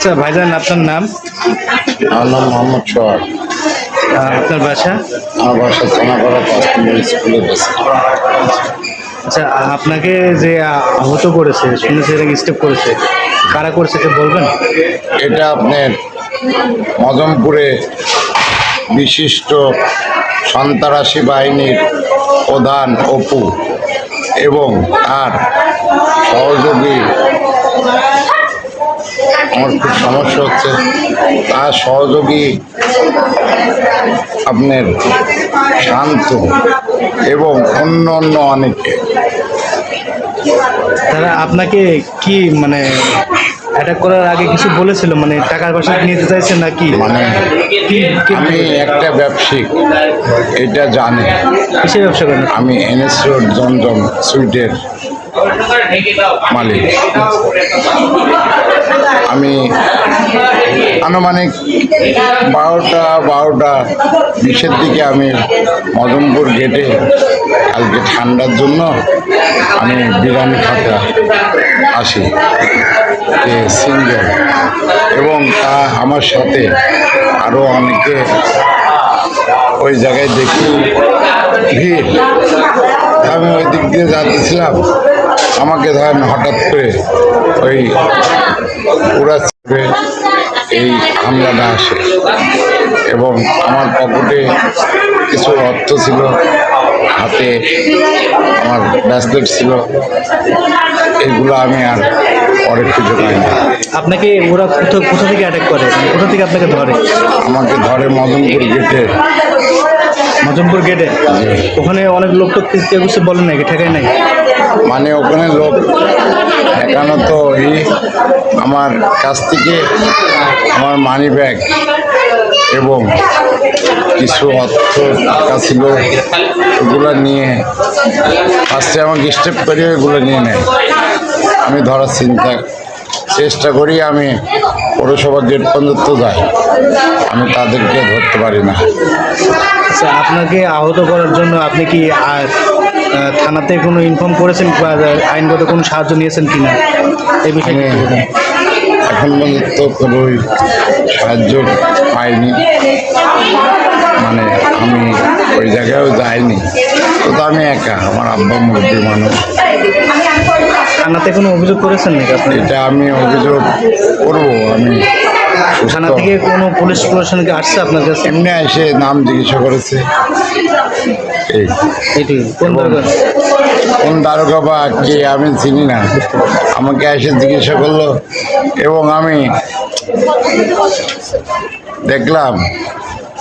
আচ্ছা ভাইজান আপনার নাম? আমার নাম মোহাম্মদ সোহাগ। আপনার বাসা? আমার বাসা থানাপাড়া কাছে আচ্ছা আপনাকে যে আহত করেছে শুনেছে এর স্টেপ করেছে কারা করেছে এটা বলবেন? এটা আপনার মদমপুরে বিশিষ্ট সন্ত্রাসী বাহিনীর প্রধান অপু এবং তার সহযোগী আমার খুব সমস্যা হচ্ছে। তার সহযোগী আপনার শান্ত এবং অন্য অন্য অনেকে তারা আপনাকে কি মানে অ্যাটাক করার আগে কিছু বলেছিল? মানে টাকার পয়সা নিতে চাইছে নাকি? মানে আমি একটা ব্যবসায়িক এটা জানি। কিসের ব্যবসা করেন? আমি এনএস রোড জমজম সুইটের মালিক। আমি আনুমানিক বারোটা বারোটা বিশের দিকে আমি মদনপুর গেটে, কালকে ঠান্ডার জন্য আমি বিরিয়ানি খাতে আসি। সিঙ্গেল এবং তা আমার সাথে আরও অনেকে ওই জায়গায় দেখি। ভিড়। আমি ওই দিক দিয়ে যাচ্ছিলাম। আমাকে ধরেন হঠাৎ করে ওই চেপে এই হামলাটা আসে। এবং আমার পকেটে কিছু অর্থ ছিল হাতে আমার ব্যাসলেট ছিল এইগুলো আমি আর পরে খুঁজে পাই না। আপনাকে ওরা কোথা কোথা থেকে অ্যাটাক করে? কোথা থেকে আপনাকে ধরে? আমাকে ধরে মদনপুর গেটে। মজমপুর গেটে? ওখানে অনেক লোক তো কিছু বলে নাকি ঠেকায় নাই? মানে ওখানে লোক এখানে তো এই আমার কাছ থেকে আমার মানি ব্যাগ এবং কিছু অর্থ টাকা ছিল, ওগুলো নিয়ে ফার্স্টে আমাকে স্টেপ করে ওগুলো নিয়ে নেয়। আমি ধরার চিন্তা, চেষ্টা করি আমি পৌরসভা গেট পর্যন্ত যাই। আমি তাদেরকে ধরতে পারি না। আচ্ছা আপনাকে আহত করার জন্য আপনি কি থানাতে কোনো ইনফর্ম করেছেন বা আইনগত কোনো সাহায্য নিয়েছেন কিনা? এই বিষয়ে আমি এখন পর্যন্ত কোনো সাহায্য পাইনি। মানে আমি ওই জায়গায়ও যাইনি। তো তো আমি একা আমার আব্বা মুরব্বী মানুষ। থানাতে কোনো অভিযোগ করেছেন নাকি আপনি এটা আমি অভিযোগ করব আমি। থানা থেকে কোনো পুলিশ প্রশাসনকে আসছে আপনার কাছে? এমনি এসে নাম জিজ্ঞাসা করেছে। এই। এটি কোন দরকার কোন দারোগা বা কে আমি চিনি না। আমাকে এসে জিজ্ঞাসা করল এবং আমি দেখলাম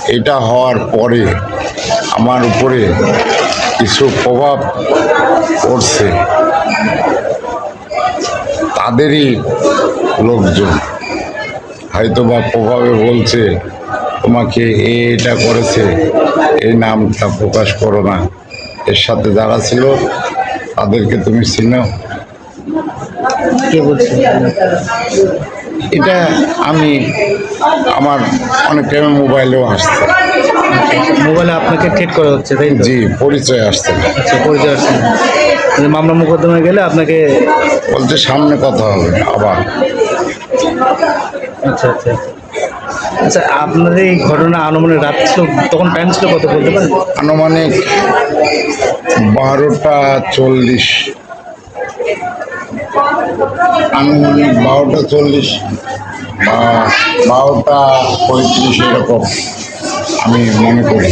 এটা হওয়ার পরে আমার উপরে কিছু প্রভাব পড়ছে। তাদেরই লোকজন। হয়তো বা প্রভাবে বলছে তোমাকে এ এটা করেছে এই নামটা প্রকাশ করো না। এর সাথে যারা ছিল তাদেরকে তুমি চিনো? কে বলছে? এটা আমি আমার অনেক টাইমে মোবাইলেও আসছে। মোবাইলে আপনাকে ঠেট করা হচ্ছে তাই জি পরিচয় আসছে। আচ্ছা পরিচয় আসছে। মামলা মোকদ্দমায় গেলে আপনাকে বলছে সামনে কথা হবে আবার। আচ্ছা আচ্ছা। আচ্ছা আপনার এই ঘটনা আনুমানিক রাত ছিল, তখন টাইম ছিল কত বলতে পারেন? আনুমানিক বারোটা চল্লিশ। আনুমানিক বারোটা চল্লিশ বা বারোটা পঁয়ত্রিশ এরকম আমি মনে করি।